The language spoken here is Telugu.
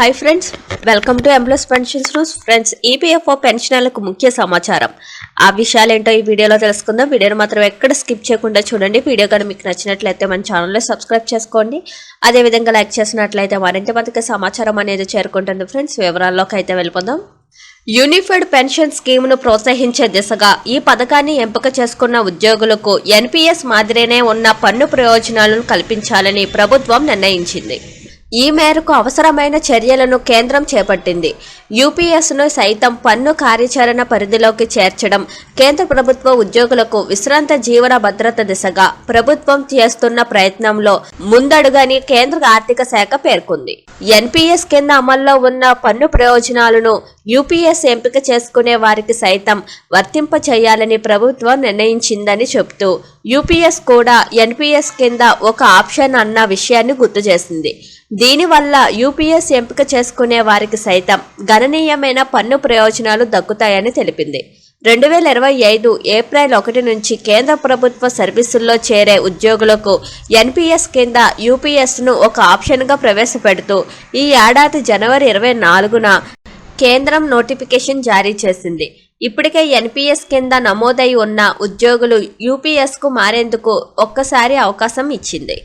Hi friends welcome to employees pensions news friends EPFO పెన్షనర్లకు ముఖ్య సమాచారం. ఆ విషయాలు ఏంటో ఈ వీడియోలో తెలుసుకుందాం. వీడియోను మాత్రం ఎక్కడ స్కిప్ చేయకుండా చూడండి. వీడియో కానీ మీకు నచ్చినట్లయితే మన ఛానల్లో సబ్స్క్రైబ్ చేసుకోండి. అదేవిధంగా లైక్ చేసినట్లయితే మరింత మందికి సమాచారం అనేది చేరుకుంటుంది ఫ్రెండ్స్. వివరాల్లోకి అయితే వెళ్ళిపోదాం. యూనిఫైడ్ పెన్షన్ స్కీమ్ను ప్రోత్సహించే దిశగా ఈ పథకాన్ని ఎంపిక చేసుకున్న ఉద్యోగులకు ఎన్పీఎస్ మాదిరినే ఉన్న పన్ను ప్రయోజనాలను కల్పించాలని ప్రభుత్వం నిర్ణయించింది. ఈ మేరకు అవసరమైన చర్యలను కేంద్రం చేపట్టింది. యూపీఎస్ను సైతం పన్ను కార్యాచరణ పరిధిలోకి చేర్చడం కేంద్ర ప్రభుత్వ ఉద్యోగులకు విశ్రాంత జీవన భద్రత దిశగా ప్రభుత్వం చేస్తున్న ప్రయత్నంలో ముందడుగని కేంద్ర ఆర్థిక శాఖ పేర్కొంది. ఎన్పీఎస్ కింద అమల్లో ఉన్న పన్ను ప్రయోజనాలను యూపీఎస్ ఎంపిక చేసుకునే వారికి సైతం వర్తింప చేయాలని ప్రభుత్వం నిర్ణయించిందని చెబుతూ యూపీఎస్ కూడా ఎన్పీఎస్ కింద ఒక ఆప్షన్ అన్న విషయాన్ని గుర్తు చేసింది. దీనివల్ల యూపీఎస్ ఎంపిక చేసుకునే వారికి సైతం గణనీయమైన పన్ను ప్రయోజనాలు దక్కుతాయని తెలిపింది. రెండు వేల ఇరవై ఐదు ఏప్రిల్ ఒకటి నుంచి కేంద్ర ప్రభుత్వ సర్వీసుల్లో చేరే ఉద్యోగులకు ఎన్పీఎస్ కింద యూపీఎస్ను ఒక ఆప్షన్గా ప్రవేశపెడుతూ ఈ ఏడాది జనవరి ఇరవై నాలుగున కేంద్రం నోటిఫికేషన్ జారీ చేసింది. ఇప్పటికే ఎన్పీఎస్ కింద నమోదై ఉన్న ఉద్యోగులు యూపీఎస్కు మారేందుకు ఒక్కసారి అవకాశం ఇచ్చింది.